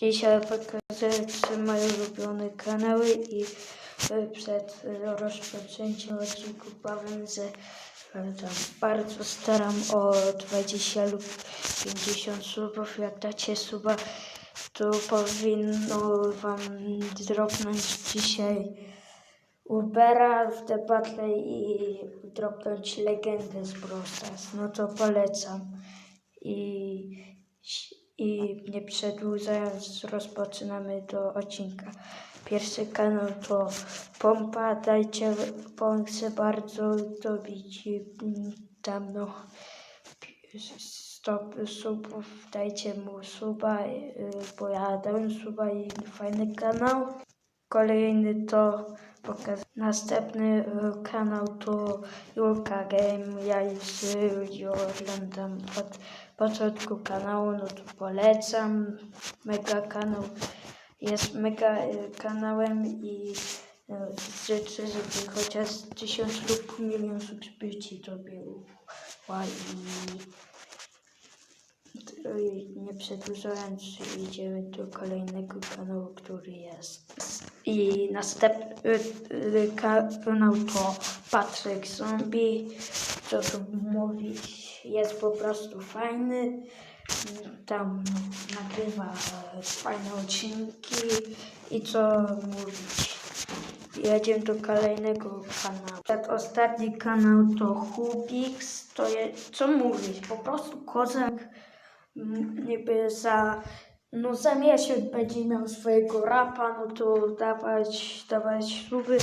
Dzisiaj pokażę trzy moje ulubione kanały i e, przed rozpoczęciem odcinku powiem, że e, bardzo staram o 20 lub 50 subów. Jak dacie suba, to powinno wam dropnąć dzisiaj Ubera w The Battle i dropnąć legendę z Brawl Stars. No to polecam. I, I nie przedłużając, rozpoczynamy do odcinka. Pierwszy kanał to Pompa. Dajcie, chcę bardzo dobić tam no 100 subów. Dajcie mu suba, y, bo ja dałem suba i fajny kanał. Kolejny to pokaz. Następny y, kanał to Julka Game. Ja już oglądam od początku kanału, no to polecam. Mega kanał. Jest mega y, kanałem i y, życzę, żeby chociaż tysiąc lub milion subskrypcji to było. I nie przedłużając, idziemy do kolejnego kanału, który jest. I następny y, kanał to Patryk Zombie. Co tu mówić, jest po prostu fajny. Tam nagrywa fajne odcinki i co mówić. Jedziemy do kolejnego kanału. Przedostatni kanał to Hubix. To jest, co mówić, po prostu kozak niby za, no za miesiąc będzie miał swojego rapa, no to dawać, dawać suby.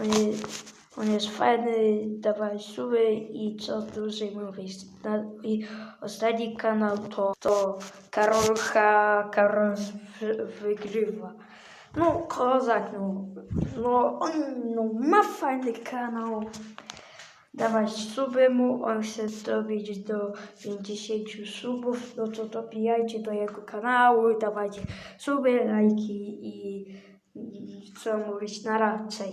On jest, on jest fajny, dawać suby i co dłużej mówić. Na, I ostatni kanał to, to Karolka, Karol wy- wygrywa. No, kozak, no, no, on no, ma fajny kanał. Dawać suby mu, on chce dobić do 50 subów, no to dobijajcie do jego kanału, dawajcie suby, lajki i co mówić, na raczej.